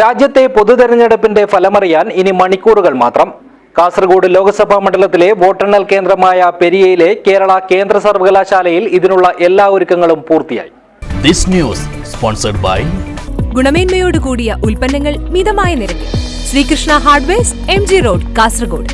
രാജ്യത്തെ പൊതു തെരഞ്ഞെടുപ്പിന്റെ ഫലമറിയാൻ ഇനി മണിക്കൂറുകൾ മാത്രം. കാസർഗോഡ് ലോക്സഭാ മണ്ഡലത്തിലെ വോട്ടെണ്ണൽ കേന്ദ്രമായ പെരിയയിലെ കേരള കേന്ദ്ര സർവകലാശാലയിൽ ഇതിനുള്ള എല്ലാ ഒരുക്കങ്ങളും പൂർത്തിയായി. ദിസ് ന്യൂസ് സ്പോൺസർഡ് ബൈ ഗുണമേന്മയോട് കൂടിയ ഉൽപ്പന്നങ്ങൾ മിതമായ നിരക്കിൽ. Srikrishna hardwares M G road Kasaragod.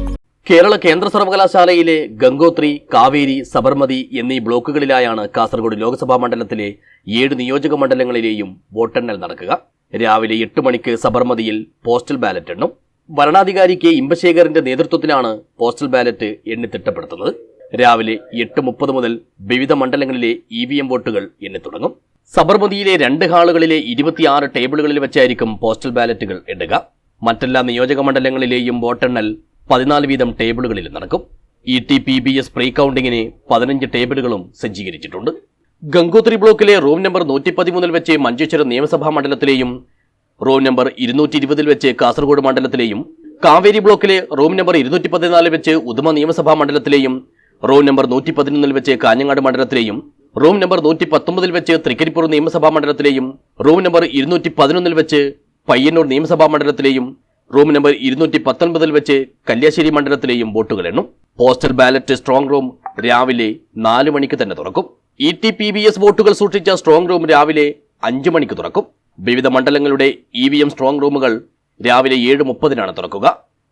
Kerala കേന്ദ്ര സർവകലാശാലയിലെ ഗംഗോത്രി കാവേരി സബർമതി എന്നീ ബ്ലോക്കുകളിലായാണ് കാസർഗോഡ് ലോക്സഭാ മണ്ഡലത്തിലെ ഏഴ് നിയോജക മണ്ഡലങ്ങളിലെയും വോട്ടെണ്ണൽ നടക്കുക. രാവിലെ എട്ട് മണിക്ക് സബർമതിയിൽ പോസ്റ്റൽ ബാലറ്റ് എണ്ണും വരണാധികാരി കെ ഇമ്പശേഖറിന്റെ നേതൃത്വത്തിലാണ് പോസ്റ്റൽ ബാലറ്റ് എണ്ണി തിട്ടപ്പെടുത്തുന്നത്. രാവിലെ എട്ട് മുപ്പത് മുതൽ വിവിധ മണ്ഡലങ്ങളിലെ ഇ വി എം വോട്ടുകൾ എണ്ണി തുടങ്ങും. സബർമതിയിലെ രണ്ട് ഹാളുകളിലെ ഇരുപത്തിയാറ് ടേബിളുകളിൽ വെച്ചായിരിക്കും പോസ്റ്റൽ ബാലറ്റുകൾ എണ്ണുക. മറ്റെല്ലാ നിയോജക മണ്ഡലങ്ങളിലെയും വോട്ടെണ്ണൽ പതിനാല് വീതം ടേബിളുകളിൽ നടക്കും. E T P B S pre കൗണ്ടിങ്ങിന് പതിനഞ്ച് ടേബിളുകളും സജ്ജീകരിച്ചിട്ടുണ്ട്. ഗംഗോത്രി ബ്ലോക്കിലെ റൂം നമ്പർ നൂറ്റി പതിമൂന്നിൽ വെച്ച് മഞ്ചേശ്വരം നിയമസഭാ മണ്ഡലത്തിലെയും റൂം നമ്പർ ഇരുന്നൂറ്റി ഇരുപതിൽ വെച്ച് കാസർഗോഡ് മണ്ഡലത്തിലെയും കാവേരി ബ്ലോക്കിലെ റൂം നമ്പർ ഇരുന്നൂറ്റി പതിനാലിൽ വെച്ച് ഉദുമ നിയമസഭാ മണ്ഡലത്തിലെയും റൂം നമ്പർ നൂറ്റി പതിനൊന്നിൽ വെച്ച് കാഞ്ഞങ്ങാട് മണ്ഡലത്തിലെയും റൂം നമ്പർ നൂറ്റി പത്തൊമ്പതിൽ വെച്ച് തൃക്കരിപ്പൂർ നിയമസഭാ മണ്ഡലത്തിലെയും റൂം നമ്പർ ഇരുന്നൂറ്റി പതിനൊന്നിൽ വെച്ച് പയ്യന്നൂർ നിയമസഭാ മണ്ഡലത്തിലെയും റൂം നമ്പർ ഇരുന്നൂറ്റി പത്തൊൻപതിൽ വെച്ച് കല്യാശ്ശേരി മണ്ഡലത്തിലെയും വോട്ടുകൾ എണ്ണും. പോസ്റ്റൽ ബാലറ്റ് സ്ട്രോങ് റൂം രാവിലെ നാല് മണിക്ക് തന്നെ തുറക്കും. E T P B S വോട്ടുകൾ സൂക്ഷിച്ച സ്ട്രോങ് റൂം രാവിലെ അഞ്ചു മണിക്ക് തുറക്കും. വിവിധ മണ്ഡലങ്ങളുടെ ഇ വി എം സ്ട്രോങ് റൂമുകൾ രാവിലെ ഏഴ് മുപ്പതിനാണ് തുറക്കുക.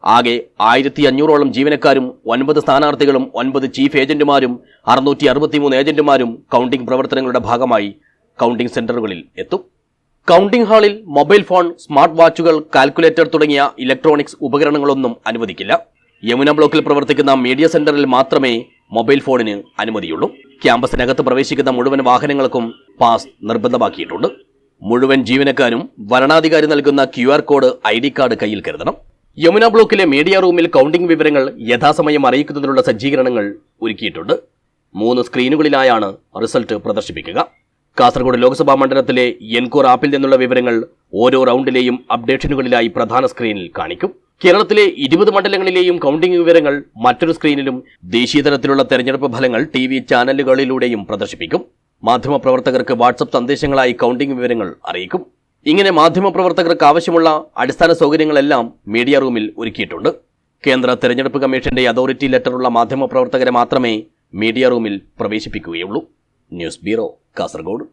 ആകെ ആയിരത്തി അഞ്ഞൂറോളം ജീവനക്കാരും ഒൻപത് സ്ഥാനാർത്ഥികളും ഒൻപത് ചീഫ് ഏജന്റുമാരും അറുന്നൂറ്റി അറുപത്തിമൂന്ന് ഏജന്റുമാരും കൗണ്ടിംഗ് പ്രവർത്തനങ്ങളുടെ ഭാഗമായി കൗണ്ടിംഗ് സെന്ററുകളിൽ എത്തും. കൗണ്ടിംഗ് ഹാളിൽ മൊബൈൽ ഫോൺ സ്മാർട്ട് വാച്ചുകൾ കാൽക്കുലേറ്റർ തുടങ്ങിയ ഇലക്ട്രോണിക്സ് ഉപകരണങ്ങളൊന്നും അനുവദിക്കില്ല. യമുന ബ്ലോക്കിൽ പ്രവർത്തിക്കുന്ന മീഡിയ സെന്ററിൽ മാത്രമേ മൊബൈൽ ഫോണിന് അനുമതിയുള്ളൂ. ക്യാമ്പസിനകത്ത് പ്രവേശിക്കുന്ന മുഴുവൻ വാഹനങ്ങൾക്കും പാസ് നിർബന്ധമാക്കിയിട്ടുണ്ട്. മുഴുവൻ ജീവനക്കാരും വരണാധികാരി നൽകുന്ന Q R code I D card കയ്യിൽ കരുതണം. യമുന ബ്ലോക്കിലെ മീഡിയ റൂമിൽ കൗണ്ടിംഗ് വിവരങ്ങൾ യഥാസമയം അറിയിക്കുന്നതിനുള്ള സജ്ജീകരണങ്ങൾ ഒരുക്കിയിട്ടുണ്ട്. മൂന്ന് സ്ക്രീനുകളിലായാണ് റിസൾട്ട് പ്രദർശിപ്പിക്കുക. കാസർഗോഡ് ലോക്സഭാ മണ്ഡലത്തിലെ എൻകോർ ആപ്പിൽ നിന്നുള്ള വിവരങ്ങൾ ഓരോ റൗണ്ടിലെയും അപ്ഡേഷനുകളിലായി പ്രധാന സ്ക്രീനിൽ കാണിക്കും. കേരളത്തിലെ ഇരുപത് മണ്ഡലങ്ങളിലെയും കൗണ്ടിംഗ് വിവരങ്ങൾ മറ്റൊരു സ്ക്രീനിലും ദേശീയ തലത്തിലുള്ള തെരഞ്ഞെടുപ്പ് ഫലങ്ങൾ ടി വി ചാനലുകളിലൂടെയും പ്രദർശിപ്പിക്കും. മാധ്യമപ്രവർത്തകർക്ക് വാട്സപ്പ് സന്ദേശങ്ങളായി കൗണ്ടിംഗ് വിവരങ്ങൾ അറിയിക്കും. ഇങ്ങനെ മാധ്യമപ്രവർത്തകർക്ക് ആവശ്യമുള്ള അടിസ്ഥാന സൗകര്യങ്ങളെല്ലാം മീഡിയ റൂമിൽ ഒരുക്കിയിട്ടുണ്ട്. കേന്ദ്ര തെരഞ്ഞെടുപ്പ് കമ്മീഷന്റെ അതോറിറ്റി ലെറ്ററുള്ള മാധ്യമപ്രവർത്തകരെ മാത്രമേ മീഡിയ റൂമിൽ പ്രവേശിപ്പിക്കുകയുള്ളൂ. News bureau Kasaragod.